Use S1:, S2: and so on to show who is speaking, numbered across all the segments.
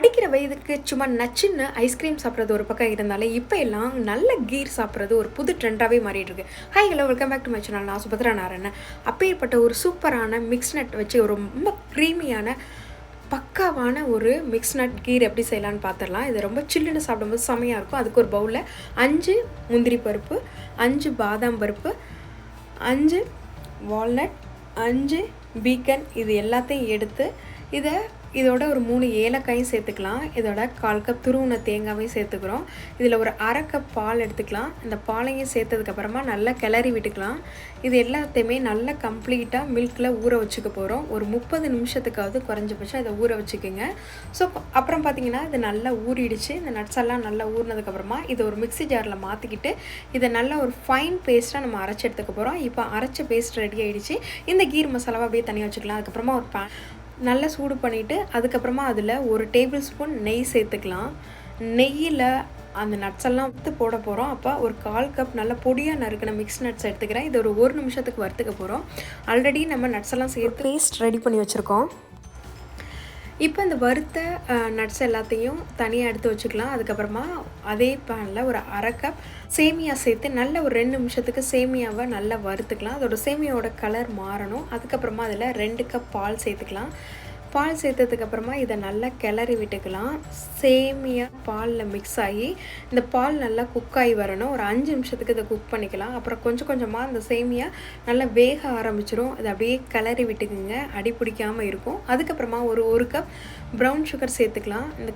S1: படிக்கிற வயதுக்கு சும்மா நச்சுன்னு ஐஸ்கிரீம் சாப்பிட்றது ஒரு பக்கம் இருந்தாலே இப்போ எல்லாம் நல்ல கீர் சாப்பிட்றது ஒரு புது ட்ரெண்டாகவே மாறிட்டு இருக்கு hi hello welcome back to my channel நான் சுபத்ரா நாராயணன். அப்பேற்பட்ட ஒரு சூப்பரான மிக்ஸ் நட் வச்சு ஒரு ரொம்ப க்ரீமியான பக்காவான ஒரு மிக்ஸ் நட் கீர் எப்படி செய்யலான்னு பார்த்துடலாம் இது ரொம்ப சில்லுன்னு சாப்பிடும்போது செமையாக இருக்கும். அதுக்கு ஒரு பவுலில் அஞ்சு முந்திரி பருப்பு அஞ்சு பாதாம் பருப்பு அஞ்சு வால்நட் அஞ்சு பீக்கன் இது எல்லாத்தையும் எடுத்து இதை இதோட ஒரு மூணு ஏலக்காயும் சேர்த்துக்கலாம். இதோட கால் கப் துருவின தேங்காவையும் சேர்த்துக்கிறோம். இதில் ஒரு அரை கப் பால் எடுத்துக்கலாம். இந்த பாலையும் சேர்த்ததுக்கப்புறமா நல்லா கிளறி விட்டுக்கலாம். இது எல்லாத்தையுமே நல்லா கம்ப்ளீட்டாக மில்கில் ஊற வச்சுக்க போகிறோம் ஒரு முப்பது நிமிஷத்துக்காவது குறைஞ்சபட்சம் இதை ஊற வச்சுக்கோங்க. ஸோ அப்புறம் பார்த்தீங்கன்னா இது நல்லா ஊறிடுச்சு. இந்த நட்ஸ் எல்லாம் நல்லா ஊறினதுக்கப்புறமா இதை ஒரு மிக்ஸி ஜாரில் மாற்றிக்கிட்டு இதை நல்லா ஒரு ஃபைன் பேஸ்ட்டாக நம்ம அரைச்சி எடுத்துக்க போகிறோம் இப்போ அரைச்ச பேஸ்ட் ரெடி ஆகிடுச்சு இந்த கீர் மசாலாவை அப்படியே தனியாக வச்சுக்கலாம். அதுக்கப்புறமா ஒரு பேன் நல்லா சூடு பண்ணிவிட்டு அதுக்கப்புறமா அதில் ஒரு டேபிள் ஸ்பூன் நெய் சேர்த்துக்கலாம். நெய்யில் அந்த நட்ஸ் எல்லாம் போட போகிறோம் அப்போ ஒரு கால் கப் நல்ல பொடியாக நறுக்கின மிக்ஸ் நட்ஸ் எடுத்துக்கிறேன். இது ஒரு ஒரு நிமிஷத்துக்கு வறுத்துக்க போகிறோம் ஆல்ரெடி நம்ம நட்ஸ் எல்லாம் சேர்த்து பேஸ்ட் ரெடி பண்ணி வச்சுருக்கோம். இப்போ இந்த வறுத்த நட்ஸ் எல்லாத்தையும் தனியாக எடுத்து வச்சுக்கலாம். அதுக்கப்புறமா அதே பேனில் ஒரு அரை கப் சேமியா சேர்த்து நல்ல ஒரு ரெண்டு நிமிஷத்துக்கு சேமியாவை நல்லா வறுத்துக்கலாம். அதோட சேமியாவோட கலர் மாறணும். அதுக்கப்புறமா அதில் ரெண்டு கப் பால் சேர்த்துக்கலாம். பால் சேர்த்ததுக்கப்புறமா இதை நல்லா கிளறி விட்டுக்கலாம். சேமியா பாலில் மிக்ஸ் ஆகி இந்த பால் நல்லா குக் ஆகி வரணும். ஒரு அஞ்சு நிமிஷத்துக்கு இதை குக் பண்ணிக்கலாம். அப்புறம் கொஞ்சம் கொஞ்சமாக அந்த சேமியா நல்லா வேக ஆரம்பிச்சிடும் இதை அப்படியே கிளறி விட்டுக்குங்க. அடி பிடிக்காமல் இருக்கும். அதுக்கப்புறமா ஒரு ஒரு கப் ப்ரௌன் சுகர் சேர்த்துக்கலாம். இந்த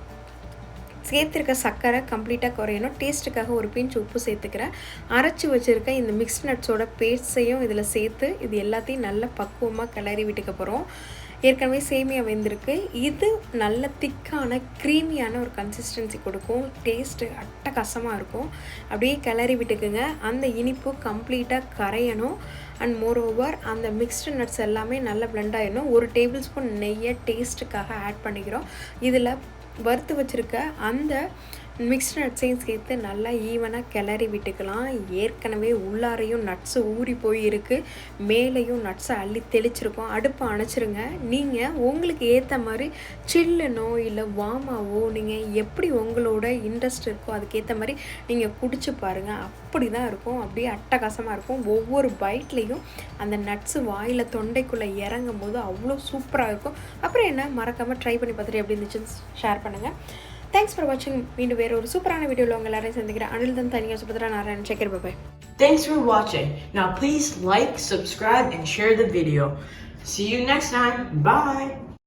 S1: சேர்த்துருக்க சர்க்கரை கம்ப்ளீட்டாக குறையணும். டேஸ்ட்டுக்காக ஒரு பிஞ்ச் உப்பு சேர்த்துக்கிறேன். அரைச்சி வச்சுருக்க இந்த மிக்ஸ்ட் நட்ஸோட பேஸ்ட்ஸையும் இதில் சேர்த்து இது எல்லாத்தையும் நல்லா பக்குவமாக கிளறி விட்டுக்க போகிறோம் ஏற்கனவே சேமியா வெந்திருக்கு. இது நல்ல திக்கான க்ரீமியான ஒரு கன்சிஸ்டன்சி கொடுக்கும். டேஸ்ட்டு அட்டகாசமாக இருக்கும். அப்படியே கிளறி விட்டுக்குங்க. அந்த இனிப்பு கம்ப்ளீட்டாக கரையணும். அண்ட் மோர் ஓவர் அந்த மிக்ஸ்டு நட்ஸ் எல்லாமே நல்லா பிளெண்ட் ஆகிடணும் ஒரு டேபிள் ஸ்பூன் நெய்யை டேஸ்ட்டுக்காக ஆட் பண்ணிக்கிறோம். இதில் வறுத்து வச்சுருக்க அந்த மிக்ஸ்டு நட்ஸையும் சேர்த்து நல்லா ஈவனாக கிளறி விட்டுக்கலாம். ஏற்கனவே உள்ளாரையும் நட்ஸு ஊறி போய் மேலேயும் நட்ஸை அள்ளி தெளிச்சிருக்கோம். அடுப்பை அணைச்சிருங்க. நீங்கள் உங்களுக்கு ஏற்ற மாதிரி சில்லுனோ இல்லை வாமாவோ நீங்கள் எப்படி உங்களோட இன்ட்ரெஸ்ட் இருக்கோ அதுக்கேற்ற மாதிரி நீங்கள் குடிச்சு பாருங்கள் அப்படி தான் இருக்கும். அப்படியே அட்டகாசமாக இருக்கும். ஒவ்வொரு பைட்லேயும் அந்த நட்ஸு வாயில் தொண்டைக்குள்ளே இறங்கும் போது அவ்வளோ சூப்பராக இருக்கும். அப்புறம் என்ன? மறக்காமல் ட்ரை பண்ணி பார்த்துட்டு எப்படி இருந்துச்சுன்னு ஷேர் பண்ணுங்கள் தேங்க்ஸ் ஃபார் வாட்சிங் மீண்டும் வேறு ஒரு சூப்பரான வீடியோவில் உங்கள் எல்லாரையும் சந்திக்கிறேன் அனில் தன் தனியாக Subhadra Narayan Sekhar பாபாய்
S2: Thanks for watching. Now please like, subscribe, and share the video. See you next time. Bye.